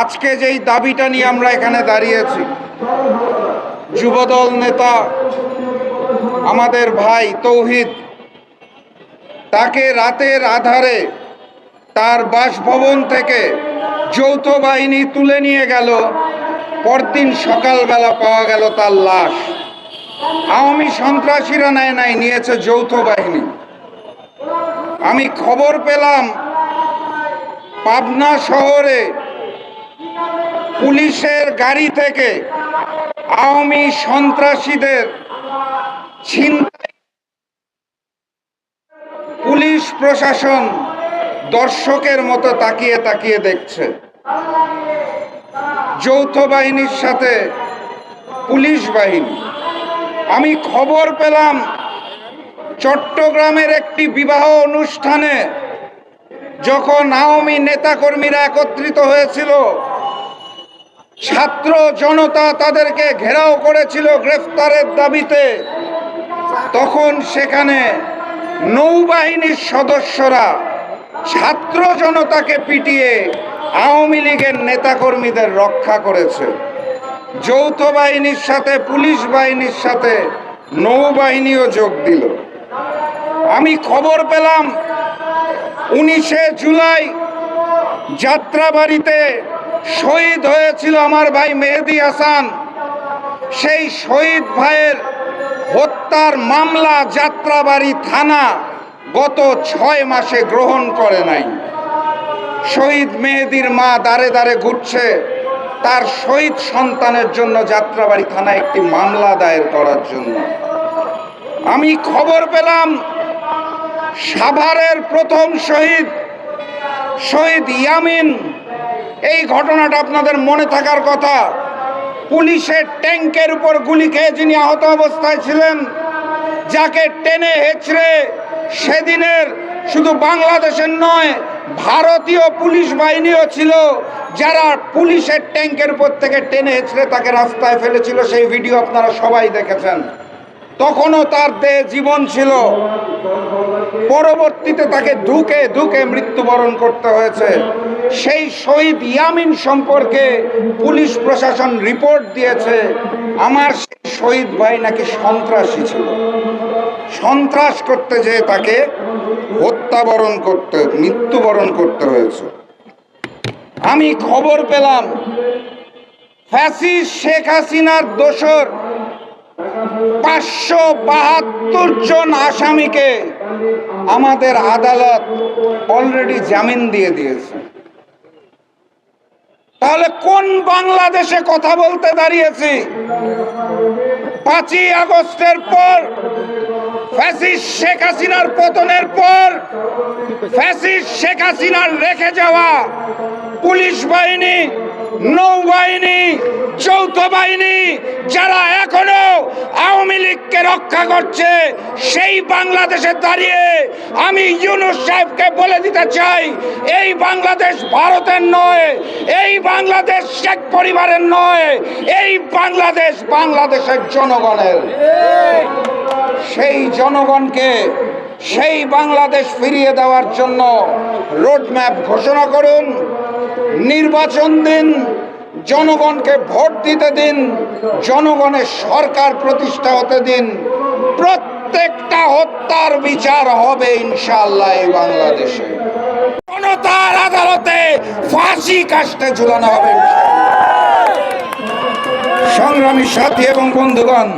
আজকে যেই দাবিটা নিয়ে আমরা এখানে দাঁড়িয়েছি, যুবদল নেতা আমাদের ভাই তৌহিদ, তাকে রাতের আধারে তার বাসভবন থেকে যৌথ বাহিনী তুলে নিয়ে গেল, পরদিন সকালবেলা পাওয়া গেল তার লাশ। আওয়ামী সন্ত্রাসীরা নেয় নাই নিয়েছে যৌথ বাহিনী। আমি খবর পেলাম, পাবনা শহরে পুলিশের গাড়ি থেকে আওয়ামী সন্ত্রাসীদের পুলিশ প্রশাসন দর্শকের মতো তাকিয়ে তাকিয়ে দেখছে। যৌথ বাহিনীর সাথে পুলিশ বাহিনী। আমি খবর পেলাম, চট্টগ্রামের একটি বিবাহ অনুষ্ঠানে যখন আওয়ামী নেতাকর্মীরা একত্রিত হয়েছিল ছাত্র জনতা তাদেরকে ঘেরাও করেছিল গ্রেফতারের দাবিতে। তখন সেখানে নৌবাহিনীর সদস্যরা ছাত্র জনতাকে পিটিয়ে আওয়ামী লীগের নেতাকর্মীদের রক্ষা করেছে। যৌথ বাহিনীর সাথে, পুলিশ বাহিনীর সাথে নৌবাহিনীও যোগ দিল। আমি খবর পেলাম, উনিশে জুলাই যাত্রাবাড়িতে শহীদ হয়েছিল আমার ভাই মেহেদি হাসান। সেই শহীদ ভাইয়ের হত্যার মামলা যাত্রাবাড়ি থানা গত ছয় মাসে গ্রহণ করে নাই। শহীদ মেহেদির মা দাঁড়ে দাঁড়ে ঘুরছে। তার শহীদ সন্তানের জন্য যাত্রাবাড়ি থানায় একটি মামলা দায়ের করার জন্য। আমি খবর পেলাম, সাভারের প্রথম শহীদ শহীদ ইয়ামিন এই ঘটনাটা আপনাদের মনে থাকার কথা। পুলিশের ট্যাঙ্কের উপর গুলি খেয়ে যিনি আহত অবস্থায় ছিলেন, যাকে টেনে হেঁচড়ে সেদিনের শুধু বাংলাদেশের নয়, ভারতীয় পুলিশ বাহিনীও ছিল, যারা পুলিশের ট্যাঙ্কের উপর থেকে টেনে হেঁচড়ে তাকে রাস্তায় ফেলেছিল। সেই ভিডিও আপনারা সবাই দেখেছেন। তখনও তার দেহে জীবন ছিল। পরবর্তীতে তাকে ধুকে ধুকে মৃত্যুবরণ করতে হয়েছে। সেই শহীদ ইয়ামিন সম্পর্কে পুলিশ প্রশাসন রিপোর্ট দিয়েছে, আমার সেই শহীদ ভাই নাকি সন্ত্রাসী ছিল। সন্ত্রাস করতে যেয়ে তাকে হত্যাবরণ করতে, মৃত্যুবরণ করতে হয়েছে। আমি খবর পেলাম ফ্যাসিস শেখ হাসিনার দোসর পাঁচশো বাহাত্তর জন আসামিকে আমাদের আদালত অলরেডি জামিন দিয়ে দিয়েছে। তাহলে কোন বাংলাদেশে কথা বলতে দাঁড়িয়েছি? পাঁচই আগস্টের পর শেখ হাসিনার পতনের পর শেখ হাসিনার রেখে যাওয়া পুলিশ বাহিনী নৌবাহিনী, যৌথ বাহিনী যারা এখনও আওয়ামী লীগকে রক্ষা করছে, সেই বাংলাদেশে দাঁড়িয়ে আমি ইউনুস সাহেবকে বলে দিতে চাই, এই বাংলাদেশ ভারতের নয়, এই বাংলাদেশ শেখ পরিবারের নয়, এই বাংলাদেশ বাংলাদেশের জনগণের। সেই জনগণকে সেই বাংলাদেশ ফিরিয়ে দেওয়ার জন্য রোডম্যাপ ঘোষণা করুন। নির্বাচন দিন, জনগণকে ভোট দিতে দিন, জনগণের সরকার প্রতিষ্ঠা হতে দিন। প্রত্যেকটা হত্যার বিচার হবে ইনশাল্লাহ এই বাংলাদেশে। জনতার আদালতে ফাঁসি কাস্টে ঝুলানো হবে সংগ্রামী সাথী এবং বন্ধুগণ,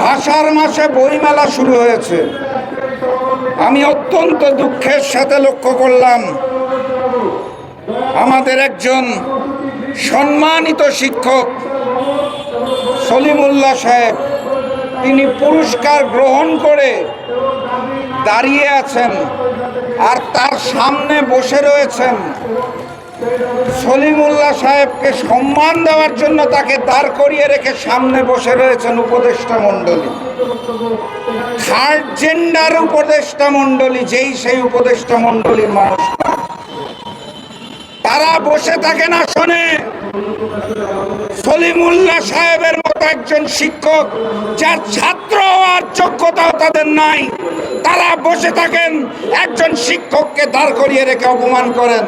ভাষার মাসে বইমেলা শুরু হয়েছে। আমি অত্যন্ত দুঃখের সাথে লক্ষ্য করলাম আমাদের একজন সম্মানিত শিক্ষক সলিমুল্লাহ সাহেব, তিনি পুরস্কার গ্রহণ করে দাঁড়িয়ে আছেন আর তার সামনে বসে রয়েছেন সলিমুল্লাহ সাহেবকে সম্মান দেওয়ার জন্য তাকে দাঁড় করিয়ে রেখে সামনে বসে রয়েছেন উপদেষ্টা মণ্ডলী থার্ড জেন্ডার উপদেষ্টা মণ্ডলী, যেই সেই উপদেষ্টা মণ্ডলীর মানুষ। তারা বসে থাকে না শোনে। সলিমুল্লাহ সাহেবের মতো একজন শিক্ষক, যার ছাত্র হওয়ার যোগ্যতাও তাদের নাই। তারা বসে থাকেন, একজন শিক্ষককে দাঁড় করিয়ে রেখে অপমান করেন।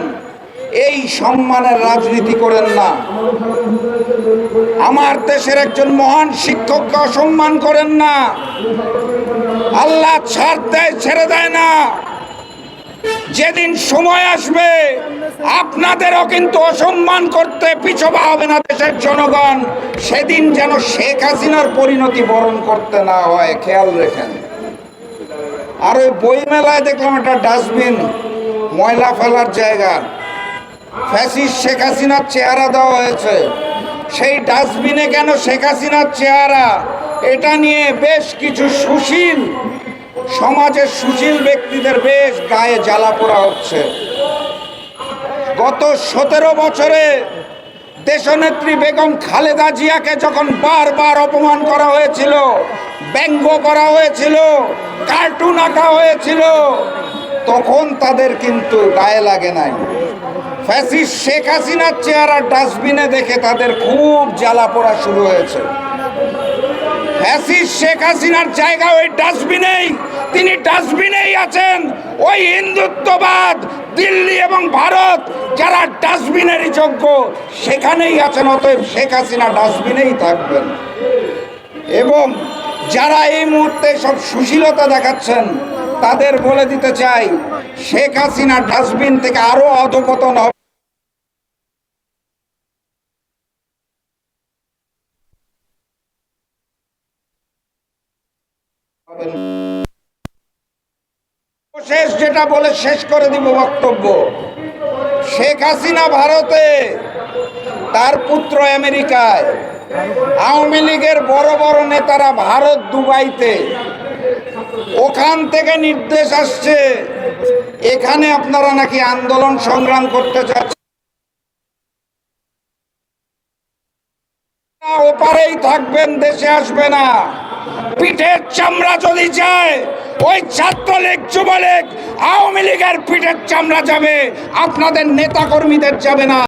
এই সম্মানের রাজনীতি করেন না। আমার দেশের একজন মহান শিক্ষককে অসম্মান করেন না। আল্লাহ ছাড় দেয়, ছেড়ে দেয় না। যেদিন সময় আসবে, আপনাদেরও কিন্তু অসম্মান করতে পিছবা হবে না দেশের জনগণ। সেদিন যেন শেখ হাসিনার পরিণতি বরণ করতে না হয়, খেয়াল রেখেন। আর ওই বই মেলায় দেখলাম একটা ডাস্টবিন, ময়লা ফেলার জায়গা। ফ্যাসিস শেখ হাসিনার চেহারা দেওয়া হয়েছে। সেই ডাস্টবিনে কেন শেখ হাসিনার চেহারা? এটা নিয়ে বেশ কিছু সুশীল সমাজের সুশীল ব্যক্তিদের বেশ গায়ে জ্বালা পোড়া হচ্ছে। গত সতেরো বছরে দেশনেত্রী বেগম খালেদা জিয়াকে যখন বারবার অপমান করা হয়েছিল, ব্যঙ্গ করা হয়েছিল, কার্টুন আঁকা হয়েছিল, তখন তাদের কিন্তু গায়ে লাগে নাই। ফ্যাসিস শেখ হাসিনার চেহারা ডাস্টবিনে দেখে তাদের খুব জ্বালা পোড়া শুরু হয়েছে। ফ্যাসিস শেখ হাসিনার জায়গা ওই ডাস্টবিনেই, তিনি ডাস্টবিনেই আছেন। ওই হিন্দুত্ববাদ, দিল্লি এবং ভারত, যারা ডাস্টবিনেরই যোগ্য, সেখানেই আছেন, অতএব শেখ হাসিনা ডাস্টবিনেই থাকবেন। এবং যারা এই মুহূর্তে সব সুশীলতা দেখাচ্ছেন, তাদের বলে দিতে চাই, শেখ হাসিনা ডাস্টবিন থেকে আরও অধপতন হবে। শেষ যেটা বলে শেষ করে দিব বক্তব্য। শেখ হাসিনা ভারতে, তার পুত্র আমেরিকায়, আওয়ামী লীগের বড় বড় নেতারা ভারত দুবাইতে, ওখান থেকে নির্দেশ আসছে, এখানে আপনারা নাকি আন্দোলন সংগ্রাম করতে চাচ্ছেন? ওপারেই থাকবেন, দেশে আসবে না। পিঠের চামড়া যদি যায়, ওই ছাত্রলীগ, যুবলীগ, আওয়ামী লীগের পিঠের চামড়া যাবে। আপনাদের নেতা কর্মীদের যাবে না।